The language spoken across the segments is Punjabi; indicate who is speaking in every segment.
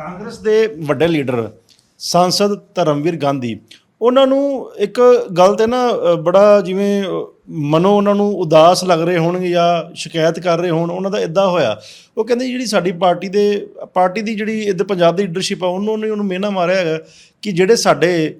Speaker 1: ਕਾਂਗਰਸ ਦੇ ਵੱਡੇ ਲੀਡਰ ਸੰਸਦ ਧਰਮਵੀਰ ਗਾਂਧੀ, ਉਹਨਾਂ ਨੂੰ ਇੱਕ ਗੱਲ ਤੇ ਨਾ ਬੜਾ ਜਿਵੇਂ ਮਨੋ ਉਹਨਾਂ ਨੂੰ ਉਦਾਸ ਲੱਗ ਰਹੇ ਹੋਣਗੇ ਜਾਂ ਸ਼ਿਕਾਇਤ ਕਰ ਰਹੇ ਹੋਣ, ਉਹਨਾਂ ਦਾ ਇਦਾਂ ਹੋਇਆ। ਉਹ ਕਹਿੰਦੇ ਜਿਹੜੀ ਸਾਡੀ ਪਾਰਟੀ ਦੇ, ਪਾਰਟੀ ਦੀ ਜਿਹੜੀ ਇੱਧਰ ਪੰਜਾਬ ਦੀ ਲੀਡਰਸ਼ਿਪ ਆ, ਉਹਨੂੰ ਨੇ ਉਹਨੂੰ ਮਿਹਨਾ ਮਾਰਿਆ ਹੈਗਾ ਕਿ ਜਿਹੜੇ ਸਾਡੇ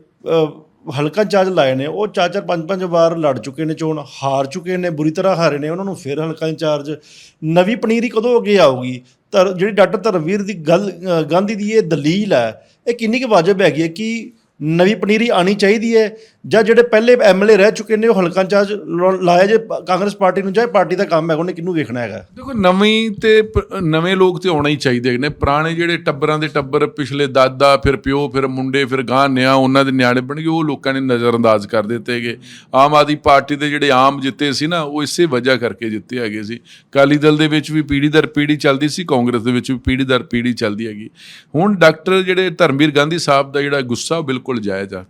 Speaker 1: ਹਲਕਾ ਚਾਰਜ ਲਾਏ ਨੇ, ਉਹ ਚਾਰ ਚਾਰ, ਪੰਜ ਪੰਜ ਵਾਰ ਲੜ ਚੁੱਕੇ ਨੇ, ਚੋਣ ਹਾਰ ਚੁੱਕੇ ਨੇ, ਬੁਰੀ ਤਰ੍ਹਾਂ ਹਾਰੇ ਨੇ, ਉਹਨਾਂ ਨੂੰ ਫਿਰ ਹਲਕਾ ਇੰਚਾਰਜ। ਨਵੀਂ ਪਨੀਰੀ ਕਦੋਂ ਅੱਗੇ ਆਊਗੀ? ਧਰ ਜਿਹੜੀ ਡਾਕਟਰ ਧਰਮਵੀਰ ਦੀ ਗੱਲ ਅ, ਗਾਂਧੀ ਦੀ ਇਹ ਦਲੀਲ ਹੈ ਇਹ ਕਿੰਨੀ ਕੁ ਵਾਜਬ ਹੈਗੀ ਹੈ ਕਿ ਨਵੀਂ ਪਨੀਰੀ ਆਣੀ ਚਾਹੀਦੀ ਹੈ ਜਾਂ ਜਿਹੜੇ ਪਹਿਲੇ ਐਮਐਲਏ ਰਹਿ ਚੁੱਕੇ ਨੇ ਉਹ ਹਲਕਾ ਇੰਚਾਰਜ ਲ- ਲਾਇਆ ਜੇ ਕਾਂਗਰਸ ਪਾਰਟੀ ਨੂੰ ਚਾਹੇ ਪਾਰਟੀ ਦਾ ਕੰਮ ਹੈ, ਉਹਨੇ ਕਿਹਨੂੰ ਵੇਖਣਾ ਹੈਗਾ?
Speaker 2: ਦੇਖੋ, ਨਵੀਂ ਤੇ ਨਵੇਂ ਲੋਕ ਤੇ ਆਉਣਾ ਹੀ ਚਾਹੀਦੇ ਨੇ। ਪੁਰਾਣੇ ਜਿਹੜੇ ਟੱਬਰਾਂ ਦੇ ਟੱਬਰ, ਪਿਛਲੇ ਦਾਦਾ, ਫਿਰ ਪਿਓ, ਫਿਰ ਮੁੰਡੇ, ਫਿਰ ਗਾਂ, ਨਿਆ, ਉਹਨਾਂ ਦੇ ਨਿਆਣੇ ਬਣ ਗਏ, ਉਹ ਲੋਕਾਂ ਨੇ ਨਜ਼ਰਅੰਦਾਜ਼ ਕਰ ਦਿੱਤੇ ਗਏ ਆਮ ਆਦਮੀ ਪਾਰਟੀ ਦੇ ਜਿਹੜੇ ਆਮ ਜਿੱਤੇ ਸੀ ਨਾ, ਉਹ ਇਸੇ ਵਜ੍ਹਾ ਕਰਕੇ ਜਿੱਤੇ ਹੈਗੇ ਸੀ। ਕਾਲੀ ਦਲ ਦੇ ਵਿੱਚ ਵੀ ਪੀੜੀ ਦਰ ਪੀੜੀ ਚੱਲਦੀ ਸੀ, ਕਾਂਗਰਸ ਦੇ ਵਿੱਚ ਵੀ ਪੀੜੀ ਦਰ ਪੀੜੀ ਚੱਲਦੀ ਹੈਗੀ। ਹੁਣ ਡਾਕਟਰ ਜਿਹੜੇ ਧਰਮਵੀਰ ਗਾਂਧੀ ਸਾਹਿਬ ਦਾ ਜਿਹੜਾ ਗੁੱਸਾ ਉਹ ਬਿਲਕੁਲ ਜਾਇਜ਼ ਆ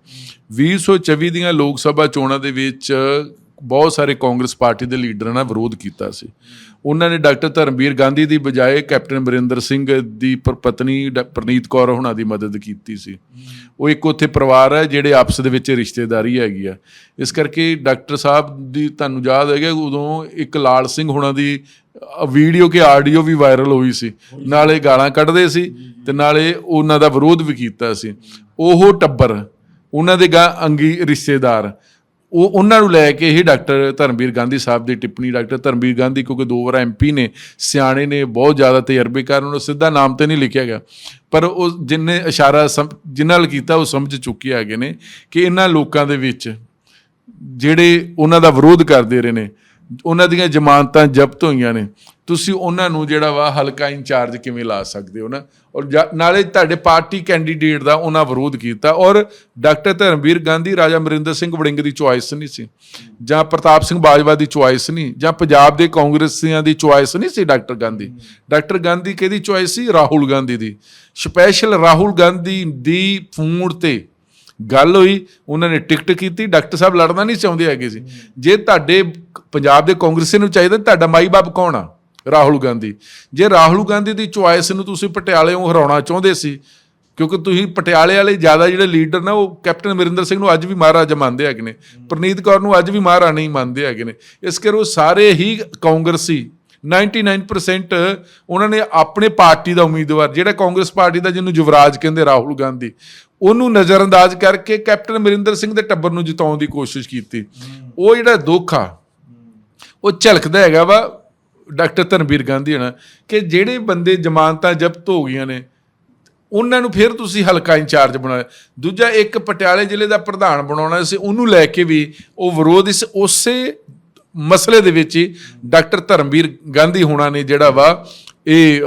Speaker 2: 2024 ਦੀਆਂ ਲੋਕ ਸਭਾ ਚੋਣਾਂ ਦੇ ਵਿੱਚ ਬਹੁਤ ਸਾਰੇ ਕਾਂਗਰਸ ਪਾਰਟੀ ਦੇ ਲੀਡਰਾਂ ਨਾਲ ਵਿਰੋਧ ਕੀਤਾ ਸੀ। ਉਹਨਾਂ ਨੇ ਡਾਕਟਰ ਧਰਮਵੀਰ ਗਾਂਧੀ ਦੀ ਬਜਾਏ ਕੈਪਟਨ ਬਰਿੰਦਰ ਸਿੰਘ ਦੀ ਪਤਨੀ ਡਾ- ਪ੍ਰਨੀਤ ਕੌਰ ਉਹਨਾਂ ਦੀ ਮਦਦ ਕੀਤੀ ਸੀ। ਉਹ ਇੱਕ ਉੱਥੇ ਪਰਿਵਾਰ ਹੈ ਜਿਹੜੇ ਆਪਸ ਦੇ ਵਿੱਚ ਰਿਸ਼ਤੇਦਾਰੀ ਹੈਗੀ ਆ। ਇਸ ਕਰਕੇ ਡਾਕਟਰ ਸਾਹਿਬ ਦੀ ਤੁਹਾਨੂੰ ਯਾਦ ਹੈਗਾ ਉਦੋਂ ਇੱਕ ਲਾਲ ਸਿੰਘ ਹੋਣਾ ਦੀ ਵੀਡੀਓ ਕੇ ਆਡੀਓ ਵੀ ਵਾਇਰਲ ਹੋਈ ਸੀ। ਨਾਲੇ ਗਾਲਾਂ ਕੱਢਦੇ ਸੀ ਤੇ ਨਾਲੇ ਉਹਨਾਂ ਦਾ ਵਿਰੋਧ ਵੀ ਕੀਤਾ ਸੀ। ਉਹ ਟੱਬਰ, ਉਹਨਾਂ ਦੇ ਗਾ, ਅੰਗੀ, ਰਿਸ਼ਤੇਦਾਰ ਉਹ ਉਹਨਾਂ ਨੂੰ ਲੈ ਕੇ ਹੀ ਡਾਕਟਰ ਧਰਮਵੀਰ ਗਾਂਧੀ ਸਾਹਿਬ ਦੀ ਟਿੱਪਣੀ ਡਾਕਟਰ ਧਰਮਵੀਰ ਗਾਂਧੀ, ਕਿਉਂਕਿ ਦੋ ਵਾਰ ਐਮਪੀ ਨੇ, ਸਿਆਣੇ ਨੇ ਬਹੁਤ ਜ਼ਿਆਦਾ ਤਜਰਬੇਕਾਰ ਉਹਨਾਂ ਨੂੰ ਸਿੱਧਾ ਨਾਮ ਤੇ ਨਹੀਂ ਲਿਖਿਆ ਗਿਆ। ਪਰ ਉਹ ਜਿੰਨੇ ਇਸ਼ਾਰਾ ਸਮ- ਜਿਨ੍ਹਾਂ ਨਾਲ ਕੀਤਾ ਉਹ ਸਮਝ ਚੁੱਕੇ ਹੈਗੇ ਨੇ ਕਿ ਇਹਨਾਂ ਲੋਕਾਂ ਦੇ ਵਿੱਚ ਜਿਹੜੇ ਉਹਨਾਂ ਦਾ ਵਿਰੋਧ ਕਰਦੇ ਰਹੇ ਨੇ ਉਹਨਾਂ ਦੀਆਂ ਜ਼ਮਾਨਤਾਂ ਜ਼ਬਤ ਹੋਈਆਂ ਨੇ। ਤੁਸੀਂ ਉਹਨਾਂ ਨੂੰ ਜਿਹੜਾ ਵਾ ਹਲਕਾ ਇੰਚਾਰਜ ਕਿਵੇਂ ਲਾ ਸਕਦੇ ਹੋ ਨਾ? ਔਰ ਨਾਲੇ ਤੁਹਾਡੇ ਪਾਰਟੀ ਕੈਂਡੀਡੇਟ ਦਾ ਉਹਨਾਂ ਵਿਰੋਧ ਕੀਤਾ। ਔਰ ਡਾਕਟਰ ਧਰਮਵੀਰ ਗਾਂਧੀ, ਰਾਜਾ ਅਮਰਿੰਦਰ ਸਿੰਘ ਵੜਿੰਗ ਦੀ ਚੁਆਇਸ ਨਹੀਂ ਸੀ। ਜਾਂ ਪ੍ਰਤਾਪ ਸਿੰਘ ਬਾਜਵਾ ਦੀ ਚੁਆਇਸ ਨਹੀਂ। ਜਾਂ ਪੰਜਾਬ ਦੇ ਕਾਂਗਰਸੀਆਂ ਦੀ ਚੁਆਇਸ ਨਹੀਂ ਸੀ ਡਾਕਟਰ ਗਾਂਧੀ। ਡਾਕਟਰ ਗਾਂਧੀ ਕਿਹਦੀ ਚੁਆਇਸ ਸੀ? ਰਾਹੁਲ ਗਾਂਧੀ ਦੀ। ਸਪੈਸ਼ਲ ਰਾਹੁਲ ਗਾਂਧੀ ਦੀ ਫੂਡ ਤੇ ਗੱਲ ਹੋਈ, ਉਹਨਾਂ ਨੇ ਟਿਕਟ ਕੀਤੀ, ਡਾਕਟਰ ਸਾਹਿਬ ਲੜਨਾ ਨਹੀਂ ਚਾਹੁੰਦੇ ਹੈਗੇ ਸੀ। ਜੇ ਤੁਹਾਡੇ ਪੰਜਾਬ ਦੇ ਕਾਂਗਰਸੀ ਨੂੰ ਚਾਹੀਦਾ, ਤੁਹਾਡਾ ਮਾਈ-ਬਾਪ ਕੌਣ ਆ? ਰਾਹੁਲ ਗਾਂਧੀ। ਜੇ ਰਾਹੁਲ ਗਾਂਧੀ ਦੀ ਚੁਆਇਸ ਨੂੰ ਤੁਸੀਂ ਪਟਿਆਲੇੋਂ ਹਰਾਉਣਾ ਚਾਹੁੰਦੇ ਸੀ, ਕਿਉਂਕਿ ਤੁਸੀਂ ਪਟਿਆਲੇ ਵਾਲੇ ਜ਼ਿਆਦਾ ਜਿਹੜੇ ਲੀਡਰ ਨੇ, ਉਹ ਕੈਪਟਨ ਅਮਰਿੰਦਰ ਸਿੰਘ ਨੂੰ ਅੱਜ ਵੀ ਮਹਾਰਾਜਾ ਮੰਨਦੇ ਹੈਗੇ ਨੇ। ਪ੍ਰਨੀਤ ਕੌਰ ਨੂੰ ਅੱਜ ਵੀ ਮਹਾਰਾਣੀ ਮੰਨਦੇ ਹੈਗੇ ਨੇ। ਇਸ ਕਰਕੇ ਉਹ ਸਾਰੇ ਹੀ ਕਾਂਗਰਸੀ 99% ਉਹਨਾਂ ਨੇ ਆਪਣੇ ਪਾਰਟੀ ਦਾ ਉਮੀਦਵਾਰ ਜਿਹੜਾ ਕਾਂਗਰਸ ਪਾਰਟੀ ਦਾ ਜਿਹਨੂੰ ਯੁਵਰਾਜ ਕਹਿੰਦੇ ਰਾਹੁਲ ਗਾਂਧੀ ਉਹਨੂੰ ਨਜ਼ਰਅੰਦਾਜ਼ ਕਰਕੇ ਕੈਪਟਨ ਅਮਰਿੰਦਰ ਸਿੰਘ ਦੇ ਟੱਬਰ ਨੂੰ ਜਿਤਾਉਣ ਦੀ ਕੋਸ਼ਿਸ਼ ਕੀਤੀ। ਉਹ ਜਿਹੜਾ ਦੁੱਖ ਆ ਉਹ ਝਲਕਦਾ ਹੈਗਾ ਵਾ ਡਾਕਟਰ ਧਨਵੀਰ ਗਾਂਧੀ ਹਣਾ ਕਿ ਜਿਹੜੇ ਬੰਦੇ ਜ਼ਮਾਨਤਾਂ ਜ਼ਬਤ ਹੋ ਗਈਆਂ ਨੇ ਉਹਨਾਂ ਨੂੰ ਫਿਰ ਤੁਸੀਂ ਹਲਕਾ ਇੰਚਾਰਜ ਬਣਾਇਆ। ਦੂਜਾ ਇੱਕ ਪਟਿਆਲੇ ਜ਼ਿਲ੍ਹੇ ਦਾ ਪ੍ਰਧਾਨ ਬਣਾਉਣਾ ਸੀ ਉਹਨੂੰ ਲੈ ਕੇ ਵੀ ਉਹ ਵਿਰੋਧ ਇਸ ਉਸੇ ਮਸਲੇ ਦੇ ਵਿੱਚ ਹੀ ਡਾਕਟਰ ਧਰਮਵੀਰ ਗਾਂਧੀ ਹੋਣਾ ਨੇ ਜਿਹੜਾ ਵਾ ਇਹ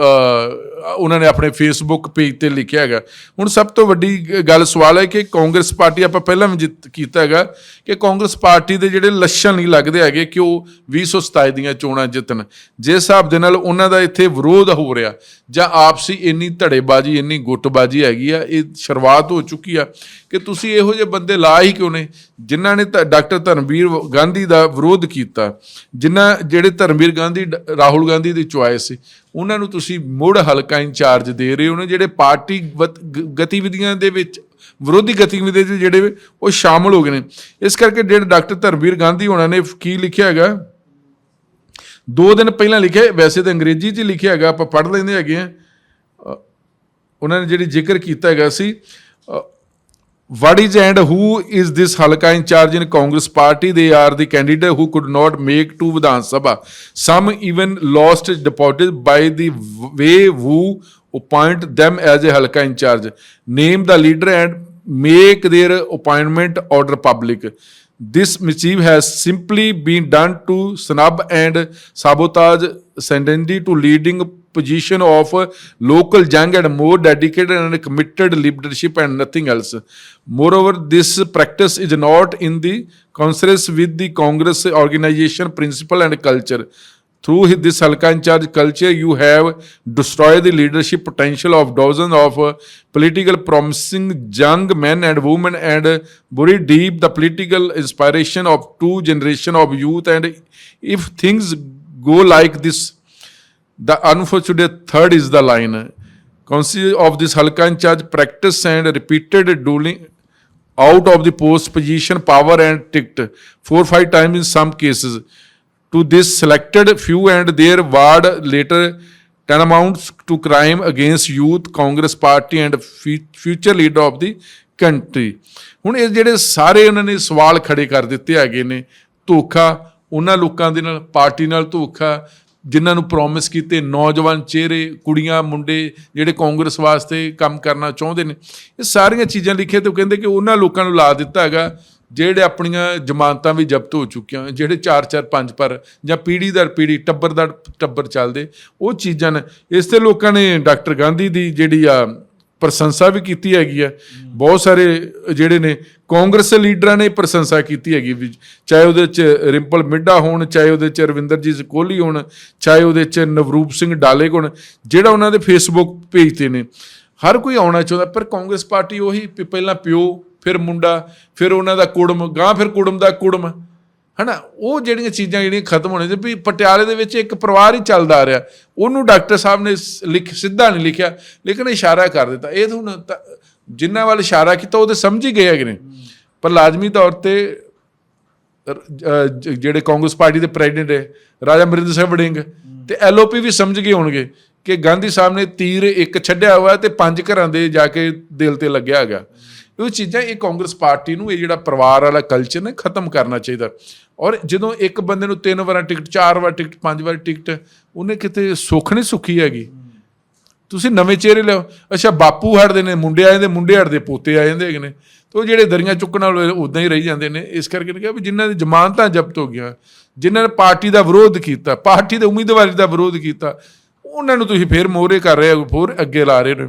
Speaker 2: ਉਹਨਾਂ ਨੇ ਆਪਣੇ ਫੇਸਬੁੱਕ ਪੇਜ ਤੇ ਲਿਖਿਆ ਹੈਗਾ। ਹੁਣ ਸਭ ਤੋਂ ਵੱਡੀ ਗੱਲ ਸਵਾਲ ਹੈ ਕਿ ਕਾਂਗਰਸ ਪਾਰਟੀ ਆਪਾਂ ਪਹਿਲਾਂ ਵੀ ਜਿੱਤ ਕੀਤਾ ਹੈਗਾ ਕਿ ਕਾਂਗਰਸ ਪਾਰਟੀ ਦੇ ਜਿਹੜੇ ਲੱਛਣ ਨਹੀਂ ਲੱਗਦੇ ਹੈਗੇ ਕਿ ਉਹ 2027 ਦੀਆਂ ਚੋਣਾਂ ਜਿੱਤਣ। ਜਿਸ ਹਿਸਾਬ ਦੇ ਨਾਲ ਉਹਨਾਂ ਦਾ ਇੱਥੇ ਵਿਰੋਧ ਹੋ ਰਿਹਾ ਜਾਂ ਆਪਸੀ ਇੰਨੀ ਧੜੇਬਾਜ਼ੀ, ਇੰਨੀ ਗੁੱਟਬਾਜ਼ੀ ਹੈਗੀ ਆ, ਇਹ ਸ਼ੁਰੂਆਤ ਹੋ ਚੁੱਕੀ ਆ ਕਿ ਤੁਸੀਂ ਇਹੋ ਜਿਹੇ ਬੰਦੇ ਲਾ ਹੀ ਕਿਉਂ ਨੇ ਜਿਨ੍ਹਾਂ ਨੇ ਤਾਂ ਡਾਕਟਰ ਧਰਮਵੀਰ ਗਾਂਧੀ ਦਾ ਵਿਰੋਧ ਕੀਤਾ, ਜਿਨ੍ਹਾਂ ਜਿਹੜੇ ਧਰਮਵੀਰ ਗਾਂਧੀ ਰਾਹੁਲ ਗਾਂਧੀ ਦੀ ਚੁਆਇਸ ਸੀ ਉਹਨਾਂ ਨੂੰ ਤੁਸੀਂ ਮੁੜ ਹਲਕਾ ਇੰਚਾਰਜ ਦੇ ਰਹੇ ਹੋ ਨੇ, ਜਿਹੜੇ ਪਾਰਟੀ ਵਤ- ਗਤੀਵਿਧੀਆਂ ਦੇ ਵਿੱਚ, ਵਿਰੋਧੀ ਗਤੀਵਿਧੀਆਂ ਦੇ ਜਿਹੜੇ ਉਹ ਸ਼ਾਮਲ ਹੋ ਗਏ ਨੇ। ਇਸ ਕਰਕੇ ਜਿਹੜੇ ਡਾਕਟਰ ਧਰਮਵੀਰ ਗਾਂਧੀ ਹੋਣਾ ਨੇ, ਕੀ ਲਿਖਿਆ ਹੈਗਾ? ਦੋ ਦਿਨ ਪਹਿਲਾਂ ਲਿਖਿਆ, ਵੈਸੇ ਤਾਂ ਅੰਗਰੇਜ਼ੀ 'ਚ ਲਿਖਿਆ ਹੈਗਾ, ਆਪਾਂ ਪੜ੍ਹ ਲੈਂਦੇ ਹੈਗੇ ਆ। ਉਹਨਾਂ ਨੇ ਜਿਹੜੀ ਜ਼ਿਕਰ ਕੀਤਾ ਹੈਗਾ ਸੀ what is and who is this halka in charge in congress party? They are the candidate who could not make to vidhan sabha. Some even lost deported by the way who appoint them as a halka in charge. Name the leader and make their appointment order public. This mischief has simply been done to snub and sabotage Sandendi to leading position of local young and more dedicated and committed leadership and nothing else. Moreover, this practice is not in the consonance with the Congress organization principle and culture. Through this Halka in charge culture, you have destroyed the leadership potential of dozens of uh, political promising young men and women and uh, buried deep the political inspiration of two generation of youth. And if things go like this, the unfortunate third is the line council of this ਹਲਕਾ incharge practice and repeated dueling out of the post position power and ticked four five times in some cases to this selected few and their ward later tantamounts to crime against youth congress party and fu- future leader of the country ਹੁਣ ਇਹ ਜਿਹੜੇ ਸਾਰੇ ਉਹਨਾਂ ਨੇ ਸਵਾਲ ਖੜੇ ਕਰ ਦਿੱਤੇ ਹੈਗੇ ਨੇ ਧੋਖਾ ਉਹਨਾਂ ਲੋਕਾਂ ਦੇ ਨਾਲ ਪਾਰਟੀ ਨਾਲ ਧੋਖਾ ਜਿਨ੍ਹਾਂ ਨੂੰ ਪ੍ਰੋਮਿਸ ਕੀਤੇ, ਨੌਜਵਾਨ ਚਿਹਰੇ, ਕੁੜੀਆਂ, ਮੁੰਡੇ ਜਿਹੜੇ ਕਾਂਗਰਸ ਵਾਸਤੇ ਕੰਮ ਕਰਨਾ ਚਾਹੁੰਦੇ ਨੇ, ਇਹ ਸਾਰੀਆਂ ਚੀਜ਼ਾਂ ਲਿਖੇ ਤੇ ਉਹ ਕਹਿੰਦੇ ਕਿ ਉਹਨਾਂ ਲੋਕਾਂ ਨੂੰ ਲਾ ਦਿੱਤਾ ਹੈਗਾ, ਜਿਹੜੇ ਆਪਣੀਆਂ ਜ਼ਮਾਨਤਾਂ ਵੀ ਜ਼ਬਤ ਹੋ ਚੁੱਕੀਆਂ, ਜਿਹੜੇ 4 4 5 ਪਰ ਜਾਂ ਪੀੜੀ ਦਰ ਪੀੜੀ ਟੱਬਰ ਦਰ ਟੱਬਰ ਚੱਲਦੇ, ਉਹ ਚੀਜ਼ਾਂ ਨੇ। ਇਸ ਤੇ ਲੋਕਾਂ ਨੇ ਡਾਕਟਰ ਗਾਂਧੀ ਦੀ ਜਿਹੜੀ ਆ ਪ੍ਰਸ਼ੰਸਾ ਵੀ ਕੀਤੀ ਹੈਗੀ ਆ ਬਹੁਤ ਸਾਰੇ ਜਿਹੜੇ ਨੇ ਕਾਂਗਰਸ ਲੀਡਰਾਂ ਨੇ ਪ੍ਰਸ਼ੰਸਾ ਕੀਤੀ ਹੈਗੀ ਵੀ ਚਾਹੇ ਉਹਦੇ ਚ ਰਿੰਪਲ ਮਿੱਡਾ ਹੋਣ, ਚਾਹੇ ਉਹਦੇ ਚ ਰਵਿੰਦਰਜੀਤ ਕੋਹਲੀ ਹੋਣ, ਚਾਹੇ ਉਹਦੇ ਚ ਨਵਰੂਪ ਸਿੰਘ ਡਾਲੇ ਹੋਣ, ਜਿਹੜਾ ਉਹਨਾਂ ਦੇ ਫੇਸਬੁੱਕ ਪੇਜ ਤੇ ਨੇ। ਹਰ ਕੋਈ ਆਉਣਾ ਚਾਹੁੰਦਾ, ਪਰ ਕਾਂਗਰਸ ਪਾਰਟੀ ਉਹੀ ਵੀ ਪਹਿਲਾਂ ਪਿਓ, ਫਿਰ ਮੁੰਡਾ, ਫਿਰ ਉਹਨਾਂ ਦਾ ਕੁੜਮ ਗਾਂ ਫਿਰ ਕੁੜਮ ਦਾ ਕੁੜਮ। ਹਨਾ? ਉਹ ਜਿਹੜੀਆਂ ਚੀਜ਼ਾਂ ਜਿਹੜੀਆਂ ਖਤਮ ਹੋਣੇ ਸੀ, ਵੀ ਪਟਿਆਲੇ ਦੇ ਵਿੱਚ ਇੱਕ ਪਰਿਵਾਰ ਹੀ ਚੱਲਦਾ ਆ ਰਿਹਾ। ਉਹਨੂੰ ਡਾਕਟਰ ਸਾਹਿਬ ਨੇ ਸ- ਲਿਖ, ਸਿੱਧਾ ਨਹੀਂ ਲਿਖਿਆ, ਲੇਕਿਨ ਇਸ਼ਾਰਾ ਕਰ ਦਿੱਤਾ। ਇਹ ਤਾਂ ਹੁਣ ਤਾਂ ਜਿੰਨਾਂ ਵੱਲ ਇਸ਼ਾਰਾ ਕੀਤਾ, ਉਹ ਤੇ ਸਮਝ ਹੀ ਗਏ ਹੈਗੇ ਨੇ। ਪਰ ਲਾਜ਼ਮੀ ਤੌਰ ਤੇ ਜਿਹੜੇ ਕਾਂਗਰਸ ਪਾਰਟੀ ਦੇ ਪ੍ਰੈਜ਼ੀਡੈਂਟ ਹੈ, ਰਾਜਾ ਅਮਰਿੰਦਰ ਸਿੰਘ ਵੜਿੰਗ ਤੇ ਐਲਓਪੀ ਵੀ ਸਮਝ ਗਏ ਹੋਣਗੇ ਕਿ ਗਾਂਧੀ ਸਾਹਿਬ ਨੇ ਤੀਰ ਇੱਕ ਛੱਡਿਆ ਹੋਇਆ ਤੇ ਪੰਜ ਘਰਾਂ ਦੇ ਜਾ ਕੇ ਦਿਲ ਤੇ ਲੱਗਿਆ ਹੈਗਾ। ਉਹ ਚੀਜ਼ਾਂ ਇਹ ਕਾਂਗਰਸ ਪਾਰਟੀ ਨੂੰ, ਇਹ ਜਿਹੜਾ ਪਰਿਵਾਰ ਵਾਲਾ ਕਲਚਰ ਨੇ, ਖਤਮ ਕਰਨਾ ਚਾਹੀਦਾ। ਔਰ ਜਦੋਂ ਇੱਕ ਬੰਦੇ ਨੂੰ ਤਿੰਨ ਵਾਰਾਂ ਟਿਕਟ, ਚਾਰ ਵਾਰ ਟਿਕਟ, ਪੰਜ ਵਾਰ ਟਿਕਟ, ਉਹਨੇ ਕਿਤੇ ਸੁੱਖ ਨਹੀਂ ਸੁੱਖੀ ਹੈਗੀ। ਤੁਸੀਂ ਨਵੇਂ ਚਿਹਰੇ ਲਿਓ ਅੱਛਾ, ਬਾਪੂ ਹਟਦੇ ਨੇ, ਮੁੰਡੇ ਆ ਜਾਂਦੇ, ਮੁੰਡੇ ਹਟਦੇ, ਪੋਤੇ ਆ ਜਾਂਦੇ ਹੈਗੇ ਨੇ। ਤੇ ਉਹ ਜਿਹੜੇ ਦਰੀਆਂ ਚੁੱਕਣ ਵਾਲੇ ਉਦਾਂ ਹੀ ਰਹੀ ਜਾਂਦੇ ਨੇ। ਇਸ ਕਰਕੇ ਨੇ ਕਿਹਾ ਵੀ ਜਿਨ੍ਹਾਂ ਦੀ ਜ਼ਮਾਨਤਾਂ ਜ਼ਬਤ ਹੋ ਗਈਆਂ, ਜਿਨ੍ਹਾਂ ਨੇ ਪਾਰਟੀ ਦਾ ਵਿਰੋਧ ਕੀਤਾ, ਪਾਰਟੀ ਦੇ ਉਮੀਦਵਾਰੀ ਦਾ ਵਿਰੋਧ ਕੀਤਾ, ਉਹਨਾਂ ਨੂੰ ਤੁਸੀਂ ਫੇਰ ਮੋਹਰੇ ਕਰ ਰਹੇ ਹੋ, ਫੋਰ ਅੱਗੇ ਲਾ ਰਹੇ ਨੇ।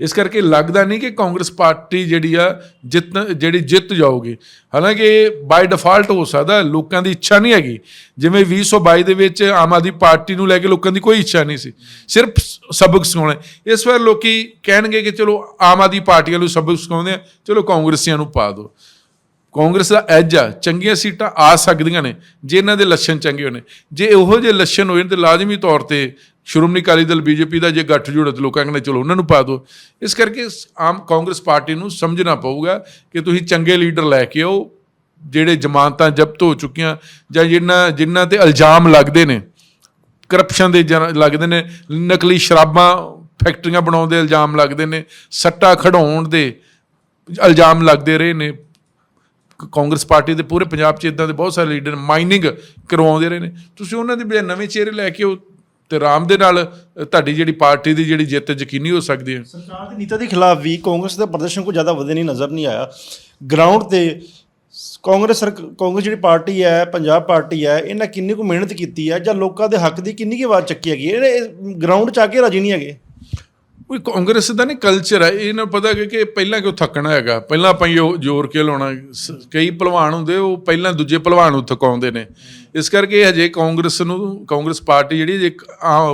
Speaker 2: ਇਸ ਕਰਕੇ ਲੱਗਦਾ ਨਹੀਂ ਕਿ ਕਾਂਗਰਸ ਪਾਰਟੀ ਜਿਹੜੀ ਆ ਜਿੱਤ ਜਿਹੜੀ ਜਿੱਤ ਜਾਊਗੀ। ਹਾਲਾਂਕਿ ਬਾਈ ਡਿਫਾਲਟ ਹੋ ਸਕਦਾ, ਲੋਕਾਂ ਦੀ ਇੱਛਾ ਨਹੀਂ ਹੈਗੀ। ਜਿਵੇਂ 2022 ਦੇ ਵਿੱਚ ਆਮ ਆਦਮੀ ਪਾਰਟੀ ਨੂੰ ਲੈ ਕੇ ਲੋਕਾਂ ਦੀ ਕੋਈ ਇੱਛਾ ਨਹੀਂ ਸੀ। ਸਿਰਫ ਸਬਕ ਸਿਖਾਉਣਾ। ਇਸ ਵਾਰ ਲੋਕੀ ਕਹਿਣਗੇ ਕਿ ਚਲੋ ਆਮ ਆਦਮੀ ਪਾਰਟੀ ਨੂੰ ਸਬਕ ਸਿਖਾਉਂਦੇ ਆ। ਚਲੋ ਕਾਂਗਰਸੀਆਂ ਨੂੰ ਪਾ ਦਿਓ। ਕਾਂਗਰਸ ਦਾ ਐਜ ਆ, ਚੰਗੀਆਂ ਸੀਟਾਂ ਆ ਸਕਦੀਆਂ ਨੇ। ਜੇ ਇਹਨਾਂ ਦੇ ਲੱਛਣ ਚੰਗੇ ਹੋਣੇ। ਜੇ ਇਹੋ ਜਿਹੇ ਲੱਛਣ ਹੋਏ ਤੇ ਲਾਜ਼ਮੀ ਤੌਰ ਤੇ ਸ਼੍ਰੋਮਣੀ ਅਕਾਲੀ ਦਲ ਬੀਜੇਪੀ ਦਾ ਜੇ ਗੱਠ ਜੁੜਤ ਲੋਕਾਂ ਕਹਿੰਦੇ, ਚਲੋ ਉਹਨਾਂ ਨੂੰ ਪਾ ਦਿਓ। ਇਸ ਕਰਕੇ ਆਮ ਕਾਂਗਰਸ ਪਾਰਟੀ ਨੂੰ ਸਮਝਣਾ ਪਊਗਾ ਕਿ ਤੁਸੀਂ ਚੰਗੇ ਲੀਡਰ ਲੈ ਕੇ ਆਓ, ਜਿਹੜੇ ਜ਼ਮਾਨਤਾਂ ਜ਼ਬਤ ਹੋ ਚੁੱਕੀਆਂ ਜਾਂ ਜਿਨ੍ਹਾਂ ਜਿਨ੍ਹਾਂ ਤੇ ਇਲਜ਼ਾਮ ਲੱਗਦੇ ਨੇ ਕਰਪਸ਼ਨ ਦੇ ਜਨ- ਲੱਗਦੇ ਨੇ, ਨਕਲੀ ਸ਼ਰਾਬਾਂ ਫੈਕਟਰੀਆਂ ਬਣਾਉਣ ਦੇ ਇਲਜ਼ਾਮ ਲੱਗਦੇ ਨੇ, ਸੱਟਾ ਖੜਾਉਣ ਦੇ ਇਲਜ਼ਾਮ ਲੱਗਦੇ ਰਹੇ ਨੇ। ਕਾਂਗਰਸ ਪਾਰਟੀ ਦੇ ਪੂਰੇ ਪੰਜਾਬ 'ਚ ਇਦਾਂ ਦੇ ਬਹੁਤ ਸਾਰੇ ਲੀਡਰ ਮਾਈਨਿੰਗ ਕਰਵਾਉਂਦੇ ਰਹੇ ਨੇ। ਤੁਸੀਂ ਉਹਨਾਂ ਦੇ ਬਜਾਏ ਨਵੇਂ ਚਿਹਰੇ ਲੈ ਕੇ ਆਓ ਤੇ ਆਰਾਮ ਦੇ ਨਾਲ ਤੁਹਾਡੀ ਜਿਹੜੀ ਪਾਰਟੀ ਦੀ ਜਿਹੜੀ ਜਿੱਤ ਯਕੀਨੀ ਹੋ ਸਕਦੀ ਹੈ?
Speaker 1: ਸਰਕਾਰ ਦੀ ਨੀਤੀ ਦੇ ਖਿਲਾਫ ਵੀ ਕਾਂਗਰਸ ਦਾ ਪ੍ਰਦਰਸ਼ਨ ਕੋਈ ਜ਼ਿਆਦਾ ਵਧੇ ਨਹੀਂ, ਨਜ਼ਰ ਨਹੀਂ ਆਇਆ। ਗਰਾਊਂਡ ਤੇ ਕਾਂਗਰਸ ਸਰਕ- ਕਾਂਗਰਸ ਜਿਹੜੀ ਪਾਰਟੀ ਹੈ, ਪੰਜਾਬ ਪਾਰਟੀ ਹੈ, ਇਹਨਾਂ ਕਿੰਨੀ ਕੁ ਮਿਹਨਤ ਕੀਤੀ ਹੈ ਜਾਂ ਲੋਕਾਂ ਦੇ ਹੱਕ ਦੀ ਕਿੰਨੀ ਕੁ ਆਵਾਜ਼ ਚੱਕੀ ਹੈਗੀ ਇਹ ਗਰਾਊਂਡ 'ਚ ਆ ਕੇ ਰਾਜੀ ਨਹੀਂ ਹੈਗੇ।
Speaker 2: ਕੋਈ ਕਾਂਗਰਸ ਦਾ ਨਹੀਂ ਕਲਚਰ ਹੈ ਇਹਨਾਂ ਨੂੰ ਪਤਾ ਕਿ ਪਹਿਲਾਂ ਕਿਉਂ ਥੱਕਣਾ ਹੈਗਾ? ਪਹਿਲਾਂ ਆਪਾਂ ਜੋਰ ਕੇ ਲਾਉਣਾ? ਕਈ ਪਹਿਲਵਾਨ ਹੁੰਦੇ, ਉਹ ਪਹਿਲਾਂ ਦੂਜੇ ਪਹਿਲਵਾਨ ਨੂੰ ਥਕਾਉਂਦੇ ਨੇ। ਇਸ ਕਰਕੇ ਹਜੇ ਕਾਂਗਰਸ ਨੂੰ, ਕਾਂਗਰਸ ਪਾਰਟੀ ਜਿਹੜੀ ਇੱਕ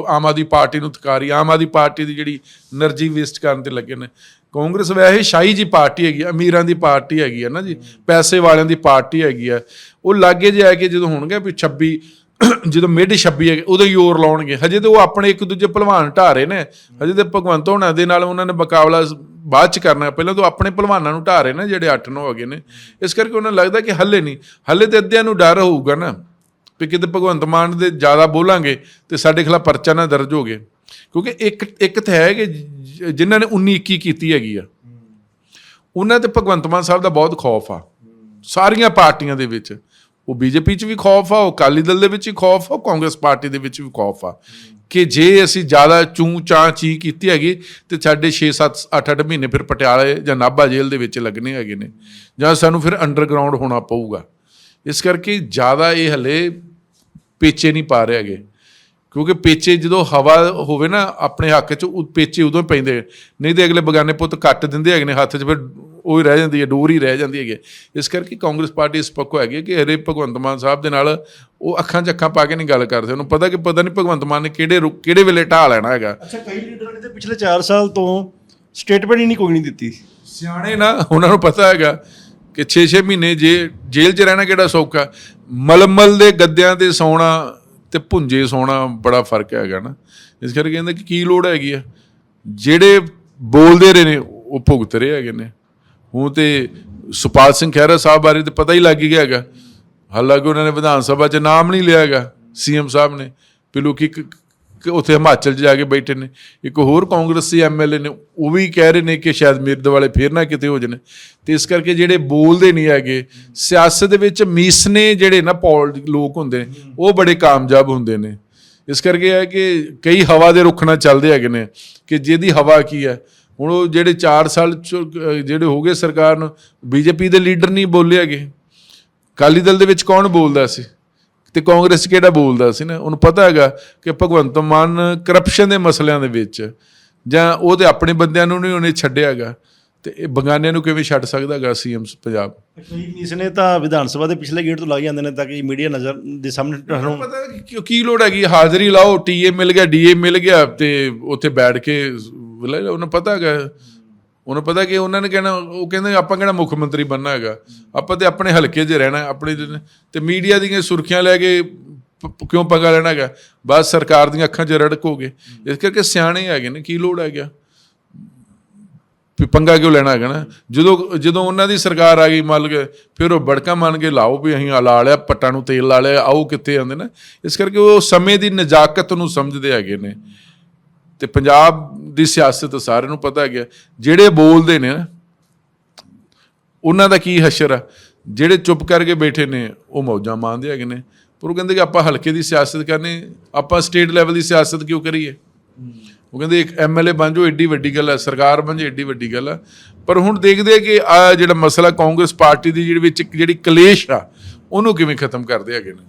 Speaker 2: ਆਮ ਆਦੀ ਪਾਰਟੀ ਨੂੰ ਥਕਾ ਰਹੀ, ਆਮ ਆਦੀ ਪਾਰਟੀ ਦੀ ਜਿਹੜੀ એનર્ਜੀ ਵੇਸਟ ਕਰਨ ਤੇ ਲੱਗੇ ਨੇ। ਕਾਂਗਰਸ ਵੈਸੇ ਸ਼ਾਹੀ ਜੀ ਪਾਰਟੀ ਹੈਗੀ, ਅਮੀਰਾਂ ਦੀ ਪਾਰਟੀ ਹੈਗੀ ਹੈ ਨਾ ਜੀ, ਪੈਸੇ ਵਾਲਿਆਂ ਦੀ ਪਾਰਟੀ ਹੈਗੀ ਆ। ਉਹ ਲਾਗੇ ਜੇ ਆ ਕੇ ਜਦੋਂ ਹੋਣਗੇ ਵੀ 26 ਜਦੋਂ ਮਿਡ 26 ਹੈ ਉਦੋਂ ਹੀ ਹੋਰ ਲਾਉਣਗੇ। ਹਜੇ ਤੇ ਉਹ ਆਪਣੇ ਇੱਕ ਦੂਜੇ ਭਲਵਾਨ ਢਾ ਰਹੇ ਨੇ। ਹਜੇ ਤੇ ਭਗਵੰਤ ਹੋਣਾ ਦੇ ਨਾਲ ਉਹਨਾਂ ਨੇ ਮੁਕਾਬਲਾ ਬਾਅਦ ਚ ਕਰਨਾ। ਪਹਿਲਾਂ ਤਾਂ ਆਪਣੇ ਭਲਵਾਨਾਂ ਨੂੰ ਢਾ ਰਹੇ ਨੇ ਜਿਹੜੇ 8 9 ਹੈਗੇ ਨੇ। ਇਸ ਕਰਕੇ ਉਹਨਾਂ ਨੂੰ ਲੱਗਦਾ ਕਿ ਹੱਲੇ ਨਹੀਂ। ਹੱਲੇ ਤੇ ਅੱਧਿਆਂ ਨੂੰ ਡਰ ਹੋਊਗਾ ਨਾ ਵੀ ਕਿਤੇ ਭਗਵੰਤ ਮਾਨ ਦੇ ਜ਼ਿਆਦਾ ਬੋਲਾਂਗੇ ਤੇ ਸਾਡੇ ਖਿਲਾਫ ਪਰਚਾ ਨਾ ਦਰਜ ਹੋ ਗਏ। ਕਿਉਂਕਿ ਇੱਕ ਇੱਕ ਤਾਂ ਹੈ ਕਿ ਜਿਨ੍ਹਾਂ ਨੇ 19 21 ਕੀਤੀ ਹੈਗੀ ਆ। ਉਹਨਾਂ ਤੇ ਭਗਵੰਤ ਮਾਨ ਸਾਹਿਬ ਦਾ ਬਹੁਤ ਖੌਫ ਆ। ਸਾਰੀਆਂ ਪਾਰਟੀਆਂ ਦੇ ਵਿੱਚ। ਉਹ ਬੀਜੇਪੀ 'ਚ ਵੀ ਖੌਫ ਆ, ਉਹ ਅਕਾਲੀ ਦਲ ਦੇ ਵਿੱਚ ਵੀ ਖੌਫ ਆ, ਉਹ ਕਾਂਗਰਸ ਪਾਰਟੀ ਦੇ ਵਿੱਚ ਵੀ ਖੌਫ ਆ। ਕਿ ਜੇ ਅਸੀਂ ਜ਼ਿਆਦਾ ਚੂੰ ਚਾਂ ਚੀ ਕੀਤੀ ਹੈਗੀ ਤੇ ਸਾਡੇ 6 7 8 8 ਮਹੀਨੇ ਫਿਰ ਪਟਿਆਲੇ ਜਾਂ ਨਾਭਾ ਜੇਲ੍ਹ ਦੇ ਵਿੱਚ ਲੱਗਣੇ ਹੈਗੇ ਨੇ, ਜਾਂ ਸਾਨੂੰ ਫਿਰ ਅੰਡਰਗਰਾਉਂਡ ਹੋਣਾ ਪਊਗਾ। ਇਸ ਕਰਕੇ ਜ਼ਿਆਦਾ ਇਹ ਹਲੇ ਪੇਚੇ ਨਹੀਂ ਪਾ ਰਹੇ ਹੈਗੇ। ਕਿਉਂਕਿ ਪੇਚੇ ਜਦੋਂ ਹਵਾ ਹੋਵੇ ਨਾ, ਆਪਣੇ ਹੱਕ 'ਚ ਉਹ ਪੇਚੇ ਉਦੋਂ ਪੈਂਦੇ ਨਹੀਂ ਤੇ ਅਗਲੇ ਬਗਾਨੇ ਪੁੱਤ ਕੱਟ ਦਿੰਦੇ ਹੈਗੇ ਨੇ, ਹੱਥ 'ਚ ਫਿਰ ਉਹ ਹੀ ਰਹਿ ਜਾਂਦੀ ਹੈ ਡੋਰ ਹੀ ਰਹਿ ਜਾਂਦੀ ਹੈਗੀ। ਇਸ ਕਰਕੇ ਕਾਂਗਰਸ ਪਾਰਟੀ ਇਸ ਪੱਕੋ ਹੈਗੀ ਕਿ ਹਰੇ ਭਗਵੰਤ ਮਾਨ ਸਾਹਿਬ ਦੇ ਨਾਲ ਉਹ ਅੱਖਾਂ 'ਚ ਅੱਖਾਂ ਪਾ ਕੇ ਨਹੀਂ ਗੱਲ ਕਰਦੇ ਉਹਨੂੰ ਪਤਾ ਕਿ ਪਤਾ ਨਹੀਂ ਭਗਵੰਤ ਮਾਨ ਨੇ ਕਿਹੜੇ ਕਿਹੜੇ ਵੇਲੇ ਢਾਹ ਲੈਣਾ ਹੈਗਾ।
Speaker 1: ਅੱਛਾ ਕਈ ਲੀਡਰਾਂ ਨੇ ਤੇ ਪਿਛਲੇ 4 ਸਾਲ ਤੋਂ ਸਟੇਟਮੈਂਟ ਹੀ ਨਹੀਂ ਕੋਈ ਨਹੀਂ ਦਿੱਤੀ।
Speaker 2: ਸਿਆਣੇ ਨਾ ਉਹਨਾਂ ਨੂੰ ਪਤਾ ਹੈਗਾ ਕਿ 6-6 ਮਹੀਨੇ ਜੇ ਜੇਲ੍ਹ 'ਚ ਰਹਿਣਾ ਕਿਹੜਾ ਸੌਖਾ। ਮਲਮਲ ਦੇ ਗੱਦਿਆਂ ਤੇ ਸੌਣਾ ਤੇ ਭੁੰਜੇ ਸੌਣਾ ਬੜਾ ਫ਼ਰਕ ਹੈਗਾ ਨਾ। ਇਸ ਕਰਕੇ ਕਹਿੰਦੇ ਕਿ ਕੀ ਲੋੜ ਹੈਗੀ ਆ ਜਿਹੜੇ ਬੋਲਦੇ ਰਹੇ ਨੇ ਉਹ ਭੁਗਤ ਰਹੇ ਹੈਗੇ ਨੇ। ਹੁਣ ਤੇ ਸੁਪਾਲ ਸਿੰਘ ਖਹਿਰਾ ਸਾਹਿਬ ਬਾਰੇ ਤੇ ਪਤਾ ਹੀ ਲੱਗ ਗਿਆ ਹੈਗਾ। ਹਾਲਾਂਕਿ ਉਹਨਾਂ ਨੇ ਵਿਧਾਨ ਸਭਾ 'ਚ ਨਾਮ ਨਹੀਂ ਲਿਆ ਹੈਗਾ, ਸੀਐਮ ਸਾਹਿਬ ਨੇ। ਵੀ ਲੋਕੀ ਉੱਥੇ ਹਿਮਾਚਲ 'ਚ ਜਾ ਕੇ ਬੈਠੇ ਨੇ। ਇੱਕ ਹੋਰ ਕਾਂਗਰਸੀ ਐਮਐਲਏ ਨੇ, ਉਹ ਵੀ ਕਹਿ ਰਹੇ ਨੇ ਕਿ ਸ਼ਾਇਦ ਮੇਰੇ ਦੁਆਲੇ ਫੇਰ ਨਾ ਕਿਤੇ ਹੋ ਜਾਣ। ਤੇ ਇਸ ਕਰਕੇ ਜਿਹੜੇ ਬੋਲਦੇ ਨਹੀਂ ਹੈਗੇ, ਸਿਆਸਤ ਦੇ ਵਿੱਚ ਮੀਸਨੇ ਜਿਹੜੇ ਨਾ ਪੌਲ ਲੋਕ ਹੁੰਦੇ ਨੇ, ਉਹ ਬੜੇ ਕਾਮਯਾਬ ਹੁੰਦੇ ਨੇ। ਇਸ ਕਰਕੇ ਇਹ ਹੈ ਕਿ ਕਈ ਹਵਾ ਦੇ ਰੁੱਖ ਨਾਲ ਚੱਲਦੇ ਹੈਗੇ ਨੇ, ਕਿ ਜਿਹਦੀ ਹਵਾ ਕੀ ਹੈ ਹੁਣ ਉਹ ਜਿਹੜੇ 4 ਸਾਲ ਜਿਹੜੇ ਹੋ ਗਏ ਸਰਕਾਰ ਨੂੰ ਬੀਜੇਪੀ ਦੇ ਲੀਡਰ ਨਹੀਂ ਬੋਲੇ ਹੈਗੇ। ਅਕਾਲੀ ਦਲ ਦੇ ਵਿੱਚ ਕੌਣ ਬੋਲਦਾ ਸੀ? ਤੇ ਕਾਂਗਰਸ ਕਿਹੜਾ ਬੋਲਦਾ ਸੀ ਨਾ? ਉਹਨੂੰ ਪਤਾ ਹੈਗਾ ਕਿ ਭਗਵੰਤ ਮਾਨ ਕਰਪਸ਼ਨ ਦੇ ਮਸਲਿਆਂ ਦੇ ਵਿੱਚ ਜਾਂ ਉਹਦੇ ਆਪਣੇ ਬੰਦਿਆਂ ਨੂੰ ਨਹੀਂ ਉਹਨੇ ਛੱਡਿਆ ਹੈਗਾ। ਤੇ ਇਹ ਬਗਾਨਿਆਂ ਨੂੰ ਕਿਵੇਂ ਛੱਡ ਸਕਦਾ ਹੈਗਾ ਸੀਐਮ ਪੰਜਾਬ?
Speaker 1: ਕਈ ਮੀਸ ਨੇ ਤਾਂ ਵਿਧਾਨ ਸਭਾ ਦੇ ਪਿਛਲੇ ਗੇਟ ਤੋਂ ਲੱਗ ਜਾਂਦੇ ਨੇ ਤਾਂ ਕਿ ਮੀਡੀਆ ਨਜ਼ਰ ਦੇ ਸਾਹਮਣੇ ਤੁਹਾਨੂੰ
Speaker 2: ਪਤਾ ਕਿ ਕੀ ਲੋੜ ਹੈਗੀ ਹਾਜ਼ਰੀ ਲਾਓ ਟੀਏ ਮਿਲ ਗਿਆ ਡੀਏ ਮਿਲ ਗਿਆ ਤੇ ਉੱਥੇ ਬੈਠ ਕੇ ਲੈ ਲਓ, ਉਹਨੂੰ ਪਤਾ ਹੈਗਾ। ਉਹਨੂੰ ਪਤਾ ਕਿ ਉਹਨਾਂ ਨੇ ਕਹਿਣਾ ਉਹ ਕਹਿੰਦੇ ਆਪਾਂ ਕਿਹੜਾ ਮੁੱਖ ਮੰਤਰੀ ਬਣਨਾ ਹੈਗਾ। ਆਪਾਂ ਤੇ ਆਪਣੇ ਹਲਕੇ 'ਚ ਰਹਿਣਾ ਆਪਣੇ ਜਿਹਨੇ- ਤੇ ਮੀਡੀਆ ਦੀਆਂ ਸੁਰਖੀਆਂ ਲੈ ਕੇ ਕਿਉਂ ਪੰਗਾ ਲੈਣਾ ਹੈਗਾ? ਬਸ ਸਰਕਾਰ ਦੀਆਂ ਅੱਖਾਂ 'ਚ ਰੜਕੋਗੇ ਇਸ ਕਰਕੇ ਸਿਆਣੇ ਹੈਗੇ ਨੇ ਕੀ ਲੋੜ ਹੈਗਾ ਵੀ ਪੰਗਾ ਕਿਉਂ ਲੈਣਾ ਹੈਗਾ ਨਾ? ਜਦੋਂ ਜਦੋਂ ਉਹਨਾਂ ਦੀ ਸਰਕਾਰ ਆ ਗਈ ਮੰਨ ਕੇ ਫਿਰ ਉਹ ਬੜਕਾ ਮੰਨ ਕੇ ਲਾਓ ਵੀ ਅਸੀਂ ਆ ਲਾ ਲਿਆ ਪੱਟਾਂ ਨੂੰ ਤੇਲ ਲਾ ਲਿਆ ਆਓ ਕਿੱਥੇ ਆਉਂਦੇ ਨਾ। ਇਸ ਕਰਕੇ ਉਹ ਸਮੇਂ ਦੀ ਨਜ਼ਾਕਤ ਨੂੰ ਸਮਝਦੇ ਹੈਗੇ ਨੇ। ਤੇ ਪੰਜਾਬ ਦੀ ਸਿਆਸਤ ਸਾਰਿਆਂ ਨੂੰ ਪਤਾ ਹੈਗਾ ਜਿਹੜੇ ਬੋਲਦੇ ਨੇ, ਉਹਨਾਂ ਦਾ ਕੀ ਹਸ਼ਰ ਆ? ਜਿਹੜੇ ਚੁੱਪ ਕਰਕੇ ਬੈਠੇ ਨੇ, ਉਹ ਮੌਜਾਂ ਮਾਣਦੇ ਹੈਗੇ ਨੇ। ਪਰ ਉਹ ਕਹਿੰਦੇ ਕਿ ਆਪਾਂ ਹਲਕੇ ਦੀ ਸਿਆਸਤ ਕਰਨੀ, ਆਪਾਂ ਸਟੇਟ ਲੈਵਲ ਦੀ ਸਿਆਸਤ ਕਿਉਂ ਕਰੀਏ? ਉਹ ਕਹਿੰਦੇ ਇੱਕ ਐਮਐਲਏ ਬਣ ਜਾਓ, ਏਡੀ ਵੱਡੀ ਗੱਲ ਹੈ ਸਰਕਾਰ ਬਣ ਜਾਓ, ਏਡੀ ਵੱਡੀ ਗੱਲ ਹੈ ਪਰ ਹੁਣ ਦੇਖਦੇ ਆ ਕਿ ਆ ਜਿਹੜਾ ਮਸਲਾ ਕਾਂਗਰਸ ਪਾਰਟੀ ਦੀ ਜਿਹੜੀ ਵਿੱਚ ਜਿਹੜੀ ਕਲੇਸ਼ ਆ, ਉਹਨੂੰ ਕਿਵੇਂ ਖਤਮ ਕਰਦੇ ਹੈਗੇ ਨੇ?